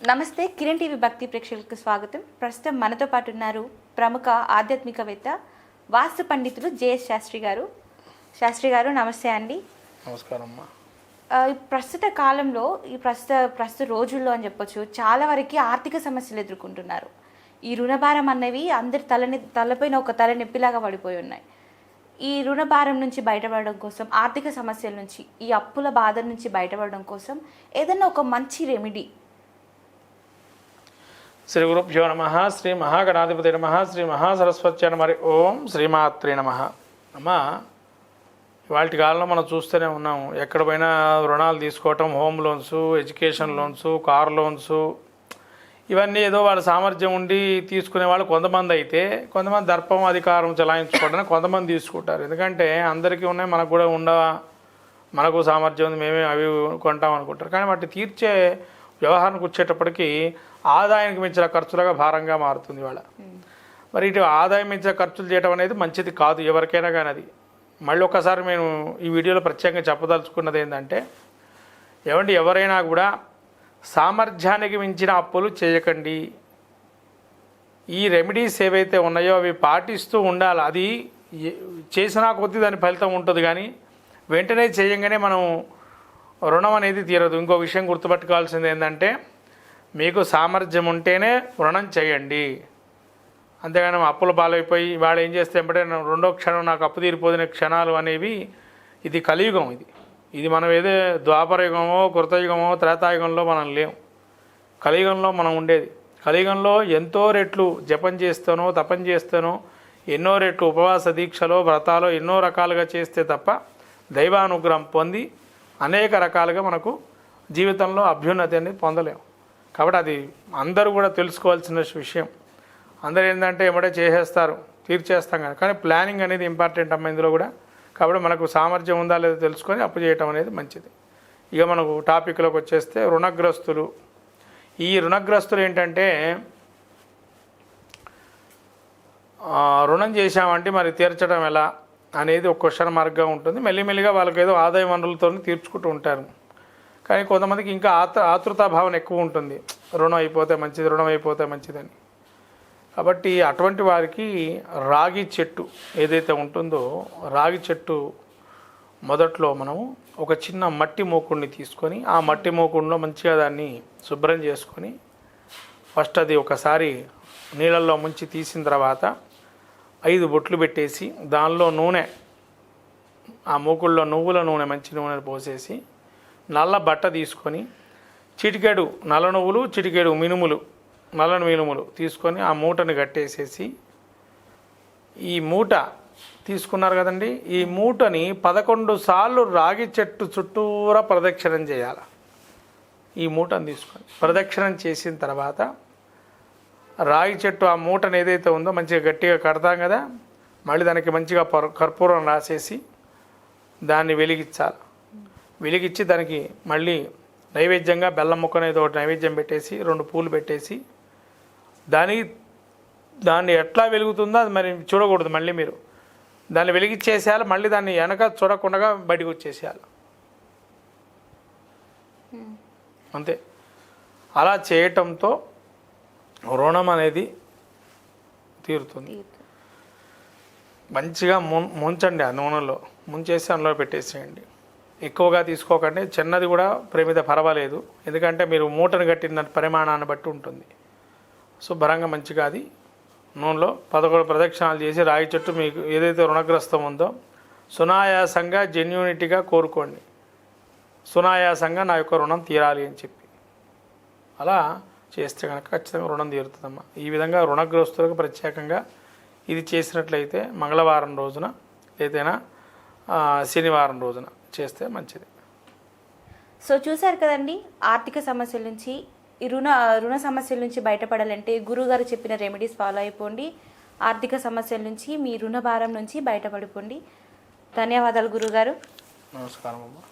నమస్తే కిరణ్ టీవీ భక్తి ప్రేక్షకులకు స్వాగతం. ప్రస్తుతం మనతో పాటు ఉన్నారు ప్రముఖ ఆధ్యాత్మికవేత్త వాస్తు పండితులు జేఎస్ శాస్త్రి గారు. శాస్త్రి గారు నమస్తే అండి. నమస్కారం ప్రస్తుత కాలంలో ఈ ప్రస్తుత ప్రస్తుత రోజుల్లో అని చెప్పొచ్చు చాలా వరకు ఆర్థిక సమస్యలు ఎదుర్కొంటున్నారు. ఈ రుణభారం అన్నవి అందరి తలని తలపైన ఒక తల నొప్పిలాగా పడిపోయి ఉన్నాయి. ఈ రుణభారం నుంచి బయటపడడం కోసం ఆర్థిక సమస్యల నుంచి ఈ అప్పుల బాధ నుంచి బయటపడడం కోసం ఏదైనా ఒక మంచి రెమెడీ శ్రీ గురుభ్యో నమ శ్రీ మహాగణాధిపతి నమ శ్రీ మహాసరస్వతి మరి ఓం శ్రీమాత్రి నమ. అమ్మ వాటి కాలంలో మనం చూస్తూనే ఉన్నాం. ఎక్కడ పోయినా రుణాలు తీసుకోవటం home loans education loans car loans ఇవన్నీ ఏదో వాళ్ళ సామర్థ్యం ఉండి తీసుకునే వాళ్ళు కొంతమంది అయితే కొంతమంది దర్పం అధికారం చలాయించుకోవడానికి కొంతమంది తీసుకుంటారు. ఎందుకంటే అందరికీ ఉన్నాయి మనకు కూడా ఉండవా మనకు సామర్థ్యం ఉంది మేమే అవి కొంటాం అనుకుంటారు. కానీ వాటి తీర్చే వ్యవహారానికి వచ్చేటప్పటికి ఆదాయానికి మించిన ఖర్చులుగా భారంగా మారుతుంది వాళ్ళ మరి ఇటు ఆదాయం మించిన ఖర్చులు చేయడం అనేది మంచిది కాదు ఎవరికైనా కానీ అది. మళ్ళీ ఒకసారి నేను ఈ వీడియోలో ప్రత్యేకంగా చెప్పదలుచుకున్నది ఏంటంటే ఏమంటే ఎవరైనా కూడా సామర్థ్యానికి మించిన అప్పులు చేయకండి. ఈ రెమెడీస్ ఏవైతే ఉన్నాయో అవి పాటిస్తూ ఉండాలి. అది చేసినా కొద్దీ దాని ఫలితం ఉంటుంది కానీ వెంటనే చేయంగానే మనం రుణం అనేది తీరదు. ఇంకో విషయం గుర్తుపెట్టుకోవాల్సింది ఏంటంటే మీకు సామర్థ్యం ఉంటేనే రుణం చేయండి. అంతేగాని అప్పుల పాలైపోయి వాడు ఏం చేస్తే ఎంబటే రెండో క్షణం నాకు అప్పు తీరిపోదిన క్షణాలు అనేవి ఇది కలియుగం ఇది. ఇది మనం ఏదో ద్వాపరయుగమో కృతయుగమో త్రేతాయుగంలో మనం లేం. కలియుగంలో మనం ఉండేది. కలియుగంలో ఎంతో రెట్లు జపం చేస్తానో తపం చేస్తానో ఎన్నో రెట్లు ఉపవాస దీక్షలో వ్రతాలో ఎన్నో రకాలుగా చేస్తే తప్ప దైవానుగ్రహం పొంది అనేక రకాలుగా మనకు జీవితంలో అభ్యున్నతి అనేది పొందలేము కాబట్టి అది అందరూ కూడా తెలుసుకోవాల్సిన విషయం. అందరూ ఏంటంటే ఎమ్మడే చేసేస్తారు తీర్చేస్తాం కానీ. కానీ ప్లానింగ్ అనేది ఇంపార్టెంట్ అమ్మ ఇందులో కూడా. కాబట్టి మనకు సామర్థ్యం ఉందా లేదో తెలుసుకొని అప్పు చేయటం అనేది మంచిది. ఇక మనకు టాపిక్లోకి వచ్చేస్తే రుణగ్రస్తులు. ఈ రుణగ్రస్తులు ఏంటంటే రుణం చేశామంటే మరి తీర్చడం ఎలా అనేది ఒక క్వశ్చన్ మార్క్గా ఉంటుంది. మెల్లిమెల్లిగా వాళ్ళకి ఏదో ఆదాయ వనరులతో తీర్చుకుంటూ ఉంటారు. కానీ కొంతమందికి ఇంకా ఆత ఆతృతా భావన ఎక్కువ ఉంటుంది. రుణం అయిపోతే మంచిది రుణం అయిపోతే మంచిదని. కాబట్టి అటువంటి వారికి రాగి చెట్టు ఏదైతే ఉంటుందో రాగి చెట్టు మొదట్లో మనము ఒక చిన్న మట్టి మోకుడిని తీసుకొని ఆ మట్టి మోకుడిలో మంచిగా దాన్ని శుభ్రం చేసుకొని ఫస్ట్ అది ఒకసారి నీళ్ళల్లో ముంచి తీసిన తర్వాత ఐదు బొట్లు పెట్టేసి దానిలో నూనె ఆ మూకుల్లో నువ్వుల నూనె మంచి నూనె పోసేసి నల్ల బట్ట తీసుకొని చిటికెడు నల్ల నువ్వులు చిటికెడు మినుములు నల్లని మినుములు తీసుకొని ఆ మూటని కట్టేసేసి ఈ మూట తీసుకున్నారు కదండి. ఈ మూటని పదకొండు సార్లు రాగి చెట్టు చుట్టూరా ప్రదక్షిణం చేయాలి. ఈ మూటను తీసుకొని ప్రదక్షిణం చేసిన తర్వాత రాగి చెట్టు ఆ మూటను ఏదైతే ఉందో మంచిగా గట్టిగా కడతాం కదా మళ్ళీ దానికి మంచిగా కర్పూరం రాసేసి దాన్ని వెలిగించాలి. వెలిగించి దానికి మళ్ళీ నైవేద్యంగా బెల్లం ముక్కను ఏదో ఒకటి నైవేద్యం పెట్టేసి రెండు పూలు పెట్టేసి దానికి దాన్ని ఎట్లా వెలుగుతుందో అది మరి చూడకూడదు మళ్ళీ మీరు. దాన్ని వెలిగించేసేయాలి మళ్ళీ దాన్ని వెనక చూడకుండా బయటకు వచ్చేసేయాలి. అంతే. అలా చేయటంతో రుణం అనేది తీరుతుంది. మంచిగా ముం ముంచండి ఆ నూనెలో. ముంచేసి అందులో పెట్టేసేయండి. ఎక్కువగా తీసుకోకండి. చిన్నది కూడా ప్రేమిద పర్వాలేదు. ఎందుకంటే మీరు మూటను కట్టిన పరిమాణాన్ని బట్టి ఉంటుంది. శుభ్రంగా మంచిగా అది. నూనెలో పదకొండు ప్రదక్షిణాలు చేసి రాగి చెట్టు మీకు ఏదైతే రుణగ్రస్తం ఉందో సునాయాసంగా జెన్యూనిటీగా కోరుకోండి. సునాయాసంగా నా యొక్క రుణం తీరాలి అని చెప్పి. అలా చేస్తే కనుక ఖచ్చితంగా రుణం తీరుతుందమ్మా. ఈ విధంగా రుణగ్రస్తులకు ప్రత్యేకంగా ఇది చేసినట్లయితే మంగళవారం రోజున ఏదైనా శనివారం రోజున చేస్తే మంచిది. సో చూశారు కదండి ఆర్థిక సమస్యల నుంచి ఈ రుణ రుణ సమస్యల నుంచి బయటపడాలంటే గురుగారు చెప్పిన రెమెడీస్ ఫాలో అయిపోండి. ఆర్థిక సమస్యల నుంచి మీ రుణ భారం నుంచి బయటపడిపోండి. ధన్యవాదాలు గురుగారు నమస్కారం అమ్మా.